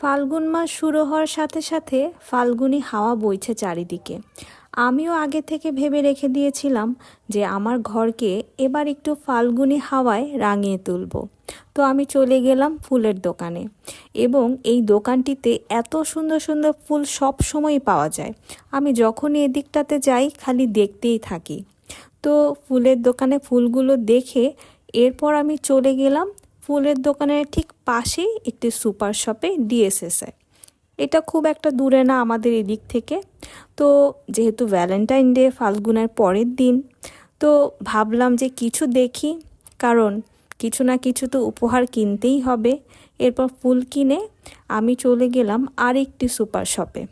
ফাল্গুন মাস শুরু হওয়ার সাথে সাথে ফাল্গুনি হাওয়া বইছে চারিদিকে। আমিও আগে থেকে ভেবে রেখে দিয়েছিলাম যে আমার ঘরকে এবার একটু ফাল্গুনি হাওয়ায় রাঙিয়ে তুলব। তো আমি চলে গেলাম ফুলের দোকানে এবং এই দোকানটিতে এত সুন্দর সুন্দর ফুল সব সময় পাওয়া যায়। আমি যখনই এদিকটাতে যাই খালি দেখতেই থাকি। তো ফুলের দোকানে ফুলগুলো দেখে এরপর আমি চলে গেলাম ফুলের দোকানের ঠিক পাশেই একটি সুপার শপে ডিএসএসে এটা খুব একটা দূরে না আমাদের এদিক থেকে। তো যেহেতু ভ্যালেন্টাইন ডে ফাল্গুনের পরের দিন, তো ভাবলাম যে কিছু দেখি। কারণ কিছু না কিছু তো উপহার কিনতেই হবে। এরপর ফুল কিনে আমি চলে গেলাম আরেকটি সুপার শপে।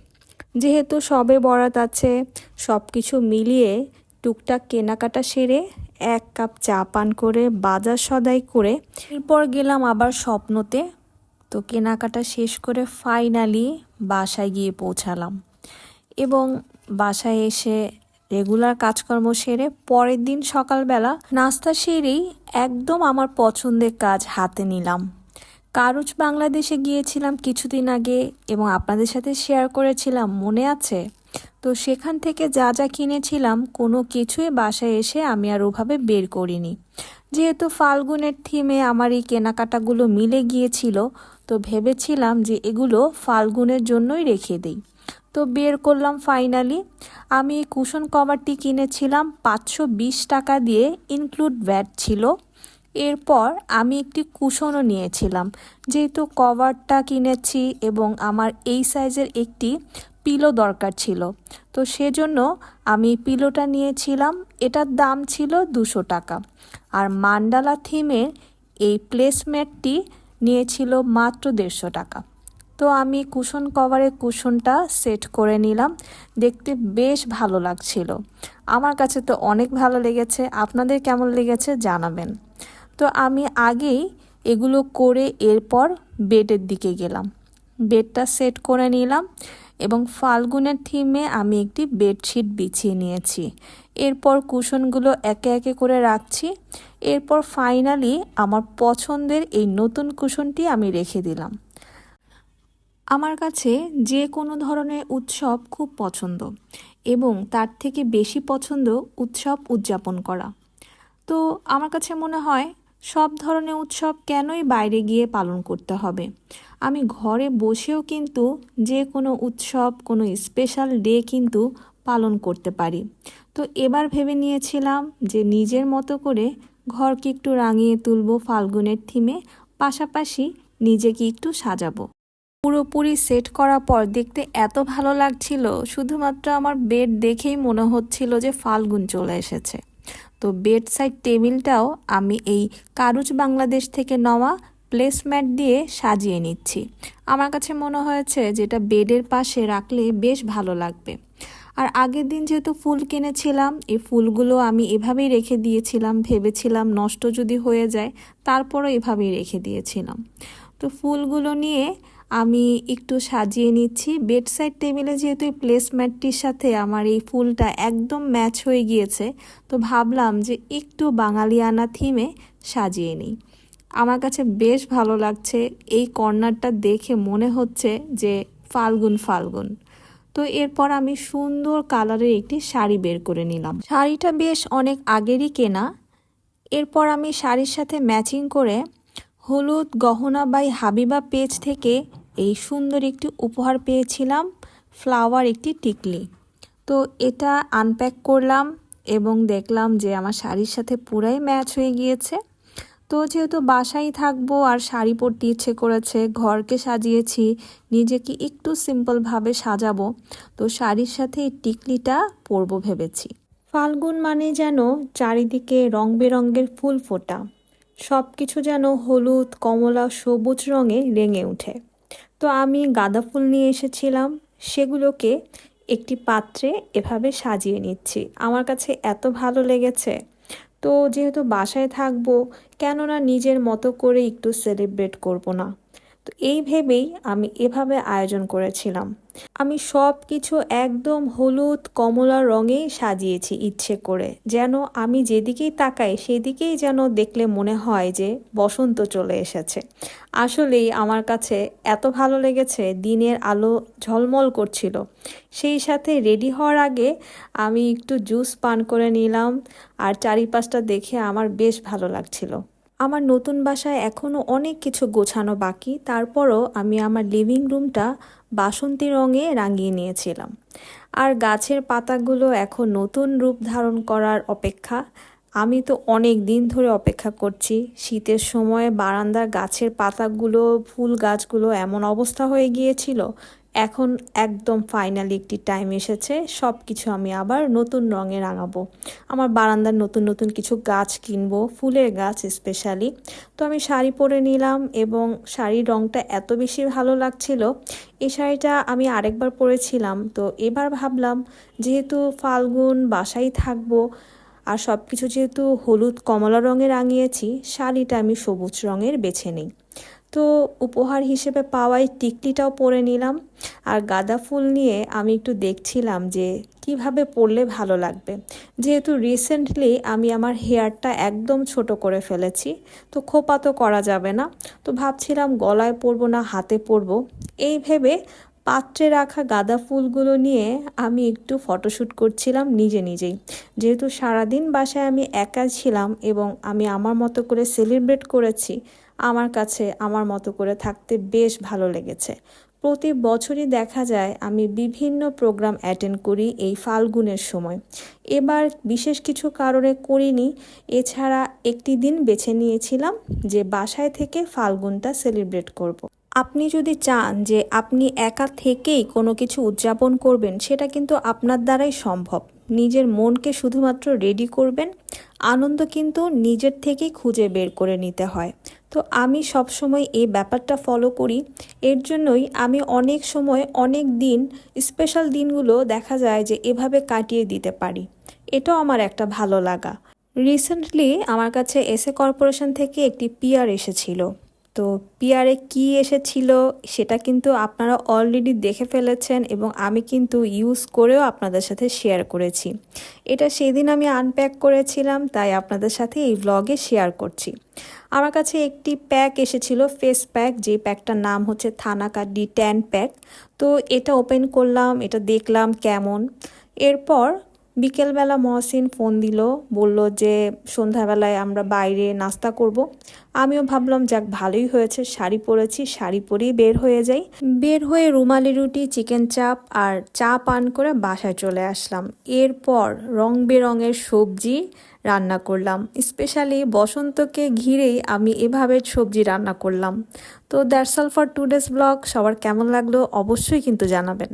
যেহেতু সবে বরাত আছে সব কিছু মিলিয়ে টুকটাক কেনাকাটা সেরে এক কাপ চা পান করে, বাজার সদাই করে, এরপর গেলাম আবার স্বপ্নতে। তো কেনাকাটা শেষ করে ফাইনালি বাসায় গিয়ে পৌঁছালাম। এবং বাসায় এসে রেগুলার কাজকর্ম সেরে পরের দিন সকালবেলা নাস্তা সেরেই একদম আমার পছন্দের কাজ হাতে নিলাম। কারুচ বাংলাদেশে গিয়েছিলাম কিছুদিন আগে এবং আপনাদের সাথে শেয়ার করেছিলাম, মনে আছে? তো সেখান থেকে যা যা কিনেছিলাম, কোনো কিছুই বাসায় এসে আমি আর ওভাবে বের করিনি। যেহেতু ফাল্গুনের থিমে আমার এই কেনাকাটাগুলো মিলে গিয়েছিল, তো ভেবেছিলাম যে এগুলো ফাল্গুনের জন্যই রেখে দিই। তো বের করলাম ফাইনালি আমি কুশন কভারটি কিনেছিলাম পাঁচশো বিশ টাকা দিয়ে ইনক্লুড ভ্যাট ছিল। এরপর আমি একটি কুশনও নিয়েছিলাম। যেহেতু কভারটা কিনেছি এবং আমার এই সাইজের একটি পিলো দরকার ছিল। তো সেজন্য আমি পিলোটা নিয়েছিলাম। এটার দাম ছিল দুশো টাকা। আর মান্ডালা থিমের এই প্লেসমেটটি নিয়েছিল মাত্র দেড়শো টাকা। তো আমি কুশন কভারের কুশনটা সেট করে নিলাম। দেখতে বেশ ভালো লাগছিল। আমার কাছে তো অনেক ভালো লেগেছে। আপনাদের কেমন লেগেছে জানাবেন। তো আমি আগেই এগুলো করে এরপর বেডের দিকে গেলাম। বেডটা সেট করে নিলাম এবং ফাল্গুনের থিমে আমি একটি বেডশিট বিছিয়ে নিয়েছি। এরপর কুশনগুলো একে একে করে রাখছি। এরপর ফাইনালি আমার পছন্দের এই নতুন কুশনটি আমি রেখে দিলাম। আমার কাছে যে কোনো ধরনের উৎসব খুব পছন্দ এবং তার থেকে বেশি পছন্দ উৎসব উদযাপন করা। তো আমার কাছে মনে হয় সব ধরনের উৎসব কেনই বাইরে গিয়ে পালন করতে হবে? আমি ঘরে বসেও কিন্তু যে কোনো উৎসব, কোনো স্পেশাল ডে কিন্তু পালন করতে পারি। তো এবার ভেবে নিয়েছিলাম যে নিজের মতো করে ঘরকে একটু রাঙিয়ে তুলবো ফাল্গুনের থিমে পাশাপাশি নিজেকে একটু সাজাবো। পুরোপুরি সেট করার পর দেখতে এত ভালো লাগছিল, শুধুমাত্র আমার বেড দেখেই মনে হচ্ছিল যে ফাল্গুন চলে এসেছে। তো বেড সাইড টেবিলটাও আমি এই কারুচ বাংলাদেশ থেকে নেওয়া প্লেসম্যাট দিয়ে সাজিয়ে নিচ্ছি। আমার কাছে মনে হয়েছে যেটা বেডের পাশে রাখলে বেশ ভালো লাগবে। আর আগের দিন যেহেতু ফুল কিনেছিলাম, এই ফুলগুলো আমি এভাবেই রেখে দিয়েছিলাম, ভেবেছিলাম নষ্ট যদি হয়ে যায়, তারপরও এভাবেই রেখে দিয়েছিলাম। তো ফুলগুলো নিয়ে আমি একটু সাজিয়ে নিচ্ছি। বেড সাইড টেবিলে যেহেতু এই প্লেসম্যাটটির সাথে আমার এই ফুলটা একদম ম্যাচ হয়ে গিয়েছে, তো ভাবলাম যে একটু বাঙালিয়ানা থিমে সাজিয়ে নিই। আমার কাছে বেশ ভালো লাগছে এই কর্নারটা দেখে মনে হচ্ছে যে ফাল্গুন ফাল্গুন। তো এরপর আমি সুন্দর কালারের একটি শাড়ি বের করে নিলাম। শাড়িটা বেশ অনেক আগেরই কেনা। এরপর আমি শাড়ির সাথে ম্যাচিং করে হলুদ গহনা বাই হাবিবা পেজ থেকে এই সুন্দর একটি উপহার পেয়েছিলাম ফ্লাওয়ার একটি টিকলি। তো এটা আনপ্যাক করলাম এবং দেখলাম যে আমার শাড়ির সাথে পুরাই ম্যাচ হয়ে গিয়েছে। তো যেহেতু বাসায় থাকব আর শাড়ি পরতে ইচ্ছে করেছে, ঘরকে সাজিয়েছি, নিজেকে একটু সিম্পলভাবে সাজাবো, তো শাড়ির সাথে এই টিকলিটা পরবো ভেবেছি। ফাল্গুন মানে যেন চারিদিকে রং বেরঙের ফুল ফোটা। সব কিছু যেন হলুদ, কমলা, সবুজ রঙে রেঙে ওঠে তো আমি গাঁদা ফুল নিয়ে এসেছিলাম। সেগুলোকে একটি পাত্রে এভাবে সাজিয়ে নিচ্ছি। আমার কাছে এত ভালো লেগেছে। তো যেহেতু বাসায় থাকব, কেননা নিজের মতো করে একটু সেলিব্রেট করব না। তো এই ভেবেই আমি এভাবে আয়োজন করেছিলাম। আমি সব কিছু একদম হলুদ কমলা রঙেই সাজিয়েছি ইচ্ছে করে, যেন আমি যেদিকেই তাকাই সেদিকেই যেন দেখলে মনে হয় যে বসন্ত চলে এসেছে। আসলেই আমার কাছে এত ভালো লেগেছে, দিনের আলো ঝলমল করছিল। সেই সাথে রেডি হওয়ার আগে আমি একটু জুস পান করে নিলাম, আর চারিপাশটা দেখে আমার বেশ ভালো লাগছিল। আমার নতুন বাসায় এখনও অনেক কিছু গোছানো বাকি, তারপরও আমি আমার লিভিং রুমটা বাসন্তী রঙে রাঙিয়ে নিয়েছিলাম। আর গাছের পাতাগুলো এখন নতুন রূপ ধারণ করার অপেক্ষা। আমি তো অনেক দিন ধরে অপেক্ষা করছি, শীতের সময় বারান্দার গাছের পাতাগুলো, ফুল গাছগুলো এমন অবস্থা হয়ে গিয়েছিল এখন একদম ফাইনালি একটি টাইম এসেছে সব কিছু আমি আবার নতুন রঙে রাঙাবো। আমার বারান্দার নতুন নতুন কিছু গাছ কিনবো, ফুলের গাছ স্পেশালি তো আমি শাড়ি পরে নিলাম এবং শাড়ির রঙটা এত বেশি ভালো লাগছিল, এই শাড়িটা আমি আরেকবার পরেছিলাম। তো এবার ভাবলাম, যেহেতু ফাল্গুন, বাসায় থাকব আর সব কিছু যেহেতু হলুদ কমলা রঙে রাঙিয়েছি, শাড়িটা আমি সবুজ রঙের বেছে নিই। তো উপহার হিসেবে পাওয়াই টিকলিটাও পরে নিলাম। আর গাঁদা ফুল নিয়ে আমি একটু দেখছিলাম যে কীভাবে পরলে ভালো লাগবে। যেহেতু রিসেন্টলি আমি আমার হেয়ারটা একদম ছোট করে ফেলেছি, তো খোপা তো করা যাবে না। তো ভাবছিলাম গলায় পরবো না হাতে পরবো। এই ভেবে পাত্রে রাখা গাঁদা ফুলগুলো নিয়ে আমি একটু ফটোশ্যুট করছিলাম নিজে নিজেই। যেহেতু সারাদিন বাসায় আমি একা ছিলাম এবং আমি আমার মতো করে সেলিব্রেট করেছি আমার কাছে আমার মতো করে থাকতে বেশ ভালো লেগেছে। প্রতি বছরই দেখা যায় আমি বিভিন্ন প্রোগ্রাম অ্যাটেন্ড করি এই ফাল্গুনের সময়। এবার বিশেষ কিছু কারণে করিনি। এছাড়া একটি দিন বেছে নিয়েছিলাম যে বাসায় থেকে ফাল্গুনটা সেলিব্রেট করব। আপনি যদি চান যে আপনি একা থেকেই কোনো কিছু উদযাপন করবেন, সেটা কিন্তু আপনার দ্বারাই সম্ভব। নিজের মনকে শুধুমাত্র রেডি করবেন, আনন্দ কিন্তু নিজের থেকেই খুঁজে বের করে নিতে হয়। তো আমি সব সময় এই ব্যাপারটা ফলো করি। এর জন্যই আমি অনেক সময় অনেক দিন স্পেশাল দিনগুলো দেখা যায় যে এভাবে কাটিয়ে দিতে পারি। এটাও আমার একটা ভালো লাগা। রিসেন্টলি আমার কাছে এসএ কর্পোরেশন থেকে একটি পিয়ার এসেছিল। তো পিয়ারে কি এসেছিল সেটা কিন্তু আপনারা অলরেডি দেখে ফেলেছেন এবং আমি কিন্তু ইউজ করেও আপনাদের সাথে শেয়ার করেছি। এটা সেদিন আমি আনপ্যাক করেছিলাম, তাই আপনাদের সাথে এই ব্লগে শেয়ার করছি। আমার কাছে একটি প্যাক এসেছিল ফেস প্যাক যে প্যাকটার নাম হচ্ছে থানাকা ডি ট্যান প্যাক তো এটা ওপেন করলাম, এটা দেখলাম কেমন। এরপর বিকেলবেলা মহসিন ফোন দিল, বলল যে সন্ধ্যাবেলায় আমরা বাইরে নাস্তা করব। আমিও ভাবলাম, যাক, ভালোই হয়েছে, শাড়ি পরেছি, শাড়ি পরেই বের হয়ে যাই। বের হয়ে রুমালি রুটি, চিকেন চাপ আর চা পান করে বাসায় চলে আসলাম। এরপর রং বেরঙের সবজি রান্না করলাম। স্পেশালি বসন্তকে ঘিরেই আমি এভাবে সবজি রান্না করলাম। তো that's all for today's blog. সবার কেমন লাগল অবশ্যই কিন্তু জানাবেন।